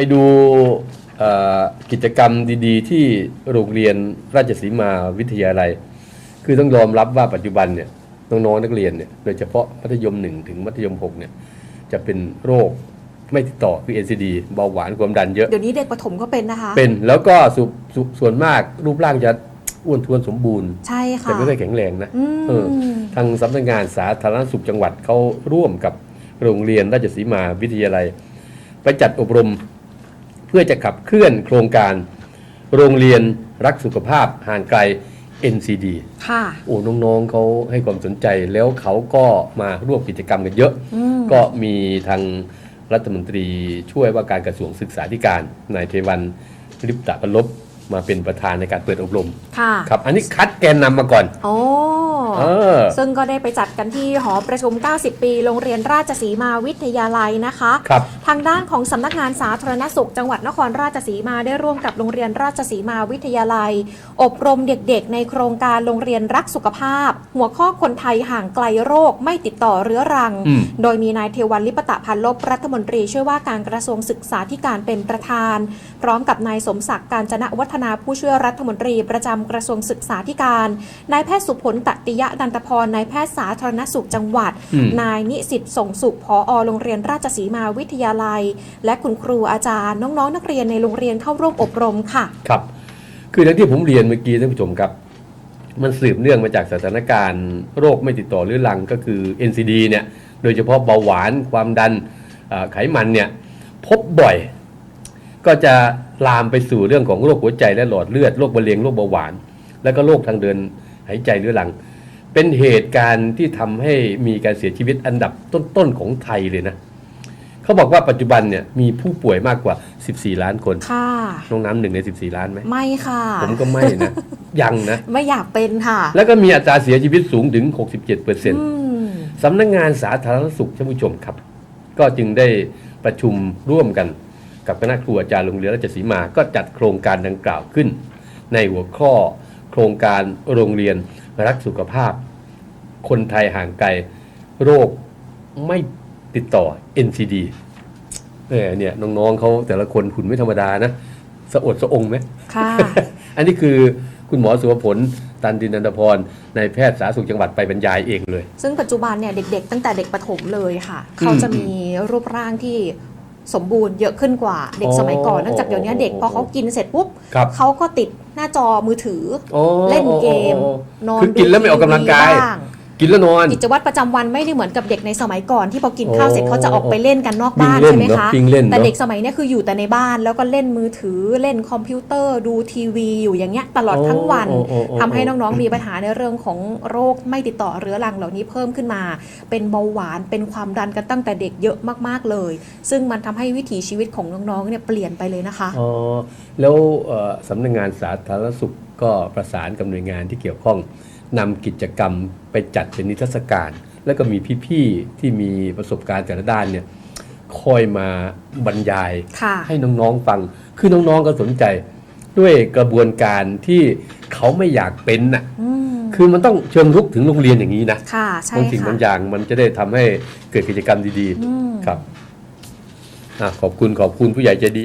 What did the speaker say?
ไปดูเอ่อกิจกรรมดีๆ ที่โรงเรียนราชสีมาวิทยาลัย คือต้องยอมรับว่าปัจจุบันเนี่ยน้องๆนักเรียนเนี่ยโดยเฉพาะมัธยม1ถึงมัธยม6เนี่ยจะเป็นโรคไม่ติดต่อคือ NCD เบาหวานความดันเยอะ เดี๋ยวนี้เด็กประถมก็เป็นนะคะ เป็นแล้วก็สสส่วนมากรูปร่างจะอ้วนท้วนสมบูรณ์ ใช่ค่ะ แต่ไม่ค่อยแข็งแรงนะอืมเออทางสำนักงานสาธารณสุขจังหวัดเขาร่วมกับโรงเรียนราชสีมาวิทยาลัย ไปจัดอบรม เพื่อจะขับเคลื่อนโครงการ โรงเรียนรักสุขภาพห่างไกล NCD ค่ะ โอ้น้องๆเขาให้ความสนใจแล้วเขาก็มาร่วมกิจกรรมกันเยอะ อืม ก็มีทางรัฐมนตรีช่วยว่าการกระทรวงศึกษาธิการนายเทวันลิปตะพลบ มาเป็นประธานในการเปิดอบรมค่ะครับอันนี้คัดแกนนำมาก่อนโอ้เออซึ่งก็ได้ไปจัดกันที่หอประชุม 90 ปี โรงเรียนราชสีมาวิทยาลัยนะคะครับทางด้านของสำนักงานสาธารณสุข จังหวัดนครราชสีมาได้ร่วมกับโรงเรียนราชสีมาวิทยาลัย อบรมเด็กๆ ในโครงการโรงเรียนรักสุขภาพ หัวข้อคนไทยห่างไกลโรคไม่ติดต่อเรื้อรังอืมโดยมีนายเทวันลิปตะพันลบรัฐมนตรีช่วยว่าการกระทรวงศึกษาธิการเป็นประธาน พร้อมกับนายสมศักดิ์การจนะวัฒนาผู้ช่วยรัฐมนตรีประจำกระทรวงศึกษาธิการนายแพทย์สุผลตติยะนันตพรนายแพทย์สาธารณสุขจังหวัดอืมนายนิสิตส่งสุขพอโรงเรียนราชสีมาวิทยาลัย และคุณครูอาจารย์น้องๆนักเรียนในโรงเรียนเข้าร่วมอบรมค่ะครับคืออย่างที่ผมเรียนเมื่อกี้ท่านผู้ชมครับ มันสืบเนื่องมาจากสถานการณ์โรคไม่ติดต่อเรื้อรังก็คือ NCD เนี่ยโดยเฉพาะเบาหวานความดันเอ่อไขมันเนี่ยพบบ่อย ก็จะลามไปสู่เรื่องของโรคหัวใจและหลอดเลือดโรคมะเร็งโรคเบาหวาน แล้วก็โรคทางเดินหายใจเรื้อรัง เป็นเหตุการณ์ที่ทำให้มีการเสียชีวิตอันดับต้นๆของไทยเลยนะเขาบอกว่าปัจจุบันเนี่ยมีผู้ป่วยมากกว่า 14 ล้านคนค่ะน้องน้ำหนึ่งใน 14 ล้านไหมไม่ค่ะ ผมก็ไม่นะ ยังนะ ไม่อยากเป็นค่ะ แล้วก็มีอัตราเสียชีวิตสูงถึง 67เปอร์เซ็นต์อืมสำนักงานสาธารณสุขท่านผู้ชมครับ ก็จึงได้ประชุมร่วมกันกับคณะครูอาจารย์โรงเรียนราชสีมาก็จัดโครงการดังกล่าวขึ้น ในหัวข้อโครงการโรงเรียนรักสุขภาพ คนไทยห่างไกลโรคไม่ติดต่อ NCD เออเนี่ยน้องๆเขาแต่ละคนหุ่นไม่ธรรมดานะ สะอดสะองไหมค่ะ อันนี้คือ คุณหมอสุวผล ตันดินันทพรนายแพทย์สาธารณสุขจังหวัดไปบรรยายเองเลย ซึ่งปัจจุบันเนี่ยเด็กๆ ตั้งแต่เด็กประถมเลยค่ะ เขาจะมีรูปร่างที่สมบูรณ์เยอะขึ้นกว่าเด็กอ๋อสมัยก่อนเนื่องจากเดี๋ยวนี้เด็กพอเขากินเสร็จปุ๊บครับเขาก็ติดหน้าจอมือถือโอ้เล่นเกมโอ้นอนคือกินแล้วไม่ออกกำลังกายดูทีวีบ้ง กินแล้วนอน กิจวัตรประจำวันไม่ได้เหมือนกับเด็กในสมัยก่อนที่พอกินโอ้ข้าวเสร็จเขาจะออกไปเล่นกันนอกบ้านวิ่งเล่นใช่ไหมเนอะคะวิ่งเล่นเนอะ แต่เด็กสมัยเนี้ยคืออยู่แต่ในบ้านแล้วก็เล่นมือถือเล่นคอมพิวเตอร์ดูทีวีอยู่อย่างเงี้ยตลอดทั้งวัน โอ้โอ้โอ้ทำให้น้องๆมีปัญหาในเรื่องของโรคไม่ติดต่อเรื้อรังเหล่านี้เพิ่มขึ้นมา เป็นเบาหวานเป็นความดันกันตั้งแต่เด็กเยอะมากๆเลย ซึ่งมันทำให้วิถีชีวิตของน้องๆเนี่ยเปลี่ยนไปเลยนะคะ อ๋อแล้วเอ่อสำนักงานสาธารณสุขก็ประสานกับหน่วยงานที่เกี่ยวข้อง นำกิจกรรมไปจัดเป็นนิทรรศการ แล้วก็มีพี่ๆที่มีประสบการณ์แต่ละด้านเนี่ยคอยมาบรรยายค่ะให้น้องๆฟัง คือน้องๆก็สนใจด้วยกระบวนการที่เขาไม่อยากเป็นน่ะอืมคือมันต้องเชิงรุกถึงโรงเรียนอย่างนี้นะค่ะใช่บางสิ่งค่ะบางอย่างมันจะได้ทำให้เกิดกิจกรรมดีอืมๆครับอะขอบคุณขอบคุณผู้ใหญ่ใจดี